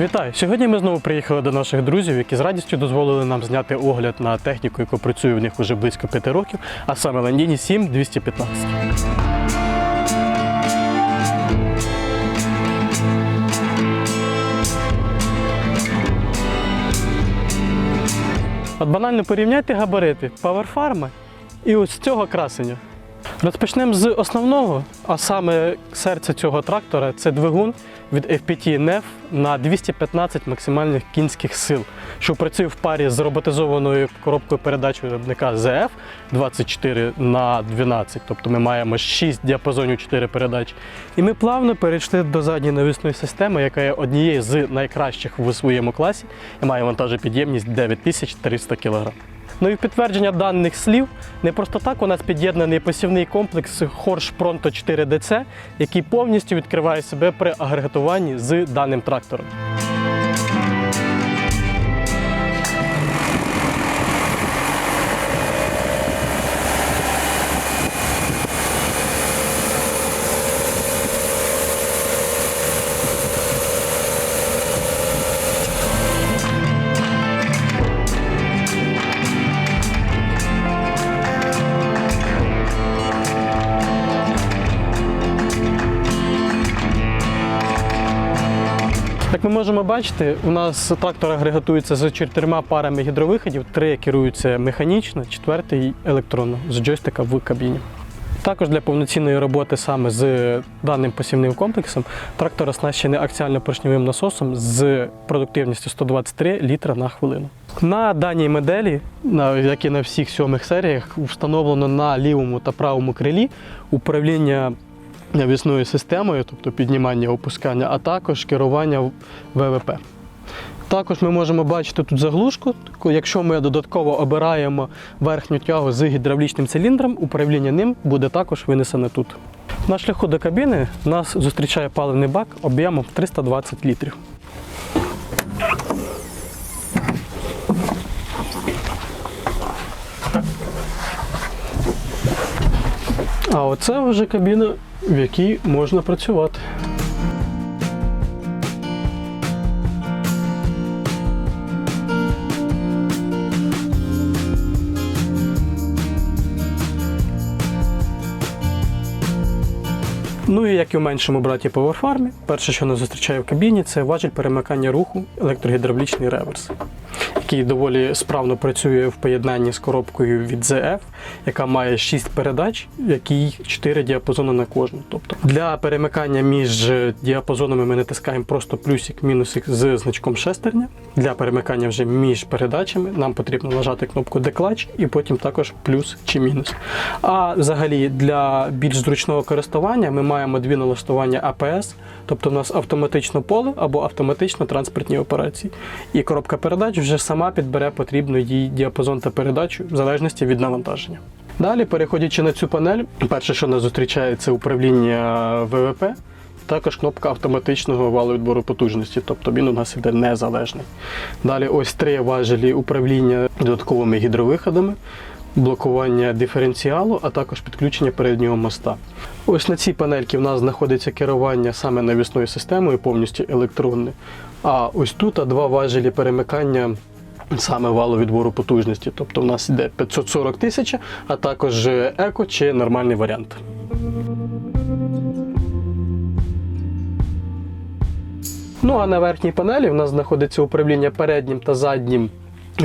Вітаю! Сьогодні ми знову приїхали до наших друзів, які з радістю дозволили нам зняти огляд на техніку, яка працює в них уже близько 5 років, а саме Landini 7 215. От банально порівняйте габарити Farm і ось цього красення. Розпочнемо з основного, а саме серце цього трактора це двигун від FPT NEF на 215 максимальних кінських сил, що працює в парі з роботизованою коробкою передач виробника ZF 24 на 12, тобто ми маємо 6 діапазонів 4 передач. І ми плавно перейшли до задньої навісної системи, яка є однією з найкращих в своєму класі і має вантажопідємність 9300 кг. Ну і в підтвердження даних слів, не просто так у нас під'єднаний посівний комплекс Horsch Pronto 4DC, який повністю відкриває себе при агрегатуванні з даним трактором. Як ми можемо бачити, у нас трактор агрегатується з чотирма парами гідровиходів, три керуються механічно, четвертий електронно з джойстика в кабіні. Також для повноцінної роботи саме з даним посівним комплексом трактор оснащений акціально-поршневим насосом з продуктивністю 123 літра на хвилину. На даній моделі, як і на всіх сьомих серіях, встановлено на лівому та правому крилі управління навісною системою, тобто піднімання опускання, а також керування ВВП. Також ми можемо бачити тут заглушку. Якщо ми додатково обираємо верхню тягу з гідравлічним циліндром, управління ним буде також винесене тут. На шляху до кабіни нас зустрічає паливний бак об'ємом 320 літрів. А оце вже кабіна, в якій можна працювати. Ну і як і в меншому браті Powerfarm, перше, що нас зустрічає в кабіні, це важіль перемикання руху електрогідравлічний реверс, який доволі справно працює в поєднанні з коробкою від ZF, яка має 6 передач, який 4 діапазони на кожну. Тобто для перемикання між діапазонами ми натискаємо просто плюсик, мінусик з значком шестерня. Для перемикання вже між передачами нам потрібно нажати кнопку деклач і потім також плюс чи мінус. А взагалі для більш зручного користування ми маємо дві налаштування APS, тобто у нас автоматично поле або автоматично транспортні операції. І коробка передач вже сама підбере потрібний їй діапазон та передачу в залежності від навантаження. Далі, переходячи на цю панель, перше, що нас зустрічає, це управління ВВП. Також кнопка автоматичного валу відбору потужності, тобто він у нас іде незалежний. Далі ось три важелі управління додатковими гідровиходами, блокування диференціалу, а також підключення переднього моста. Ось на цій панельці в нас знаходиться керування саме навісною системою, повністю електронне. А ось тут два важелі перемикання саме валу відбору потужності. Тобто в нас йде 540 тисяч, а також еко чи нормальний варіант. Ну а на верхній панелі в нас знаходиться управління переднім та заднім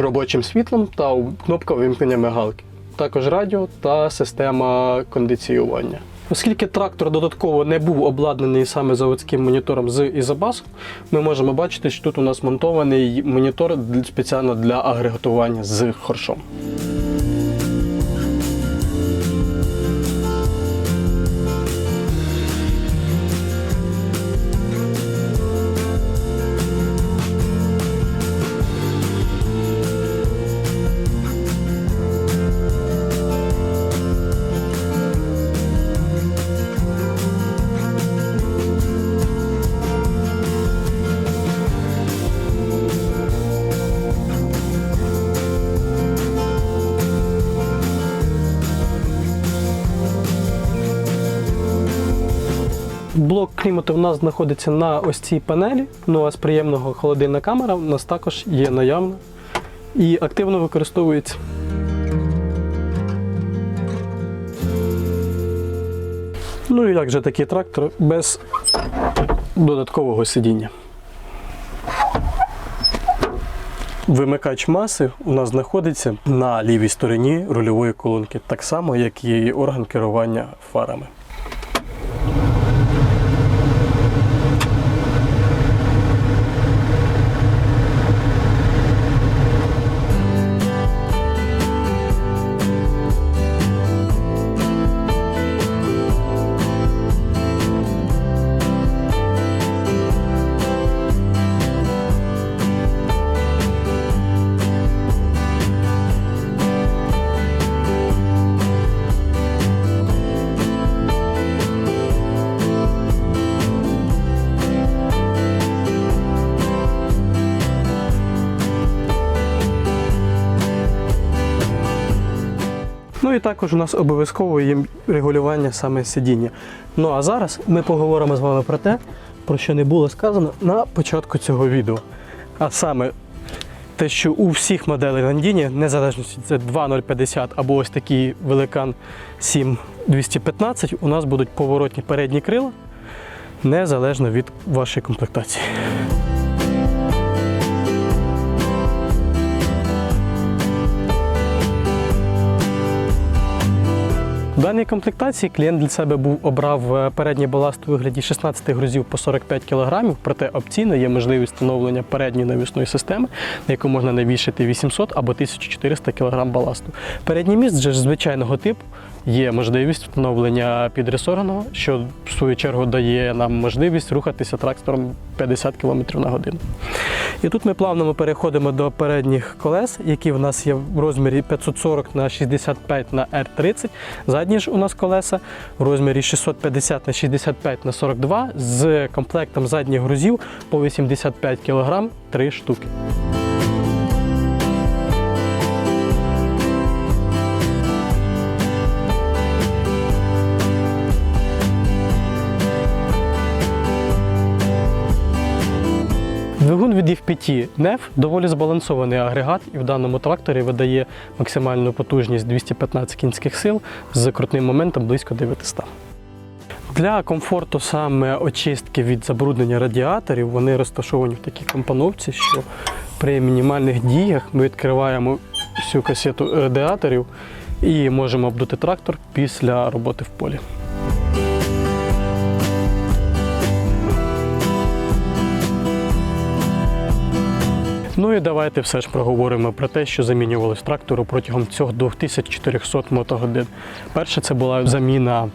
робочим світлом та кнопка вимкнення мигалки. Також радіо та система кондиціювання. Оскільки трактор додатково не був обладнаний саме заводським монітором з Ізобасу, ми можемо бачити, що тут у нас монтований монітор спеціально для агрегатування з хоршом. Блок клімату у нас знаходиться на ось цій панелі. Ну а з приємного холодильна камера у нас також є наявна і активно використовується. Ну і як же такий трактор без додаткового сидіння. Вимикач маси у нас знаходиться на лівій стороні рульової колонки, так само, як і орган керування фарами. Ну і також у нас обов'язково є регулювання саме сидіння. Ну а зараз ми поговоримо з вами про те, про що не було сказано на початку цього відео. А саме те, що у всіх моделей Landini, незалежно це 2.050 або ось такий великан 7215, у нас будуть поворотні передні крила, незалежно від вашої комплектації. В даній комплектації клієнт для себе був обрав е, передній баласт у вигляді 16 грузів по 45 кг, проте опційно є можливість встановлення передньої навісної системи, на яку можна навішати 800 або 1400 кг баласту. Передній міст же звичайного типу є можливість встановлення підресорного, що в свою чергу дає нам можливість рухатися трактором 50 км на годину. І тут ми плавно переходимо до передніх колес, які в нас є в розмірі 540 на 65 на R30. Задні ж у нас колеса в розмірі 650 на 65 на 42 з комплектом задніх грузів по 85 кг 3 штуки. Двигун від FPT NEF доволі збалансований агрегат і в даному тракторі видає максимальну потужність 215 кінських сил з крутним моментом близько 900. Для комфорту саме очистки від забруднення радіаторів вони розташовані в такій компоновці, що при мінімальних діях ми відкриваємо всю касету радіаторів і можемо обдути трактор після роботи в полі. Ну і давайте все ж проговоримо про те, що замінювалось трактору протягом цього 2400 мотогодин. Перше, це була заміна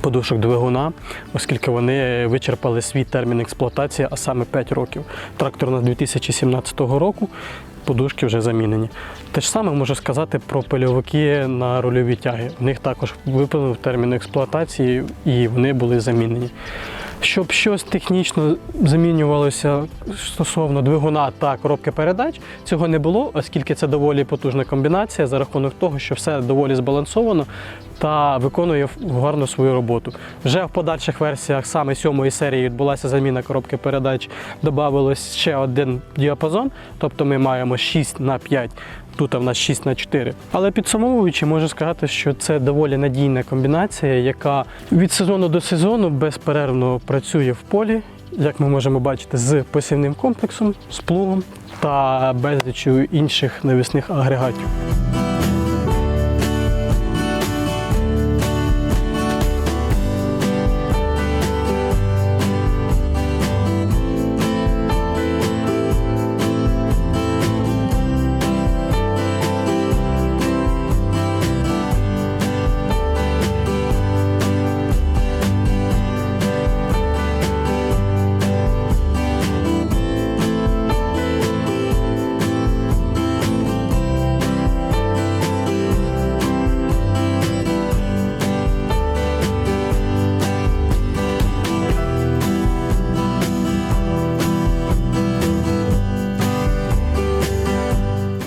подушок двигуна, оскільки вони вичерпали свій термін експлуатації, а саме 5 років. Трактор на 2017 року. Подушки вже замінені. Те ж саме можу сказати про пильовики на рульові тяги. У них також виповнив термін експлуатації і вони були замінені. Щоб щось технічно замінювалося стосовно двигуна та коробки передач, цього не було, оскільки це доволі потужна комбінація за рахунок того, що все доволі збалансовано та виконує гарно свою роботу. Вже в подальших версіях саме сьомої серії відбулася заміна коробки передач, додавалось ще один діапазон, тобто ми маємо 6 на 5 Тут в нас 6 на 4. Але підсумовуючи, можу сказати, що це доволі надійна комбінація, яка від сезону до сезону безперервно працює в полі, як ми можемо бачити, з посівним комплексом, з плугом та безлічю інших навісних агрегатів.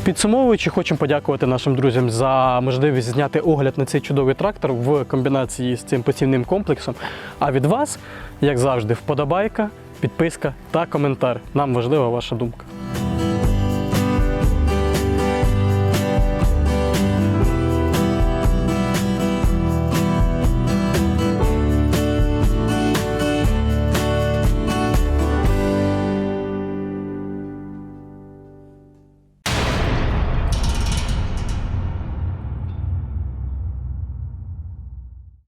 Підсумовуючи, хочемо подякувати нашим друзям за можливість зняти огляд на цей чудовий трактор в комбінації з цим посівним комплексом. А від вас, як завжди, вподобайка, підписка та коментар. Нам важлива ваша думка.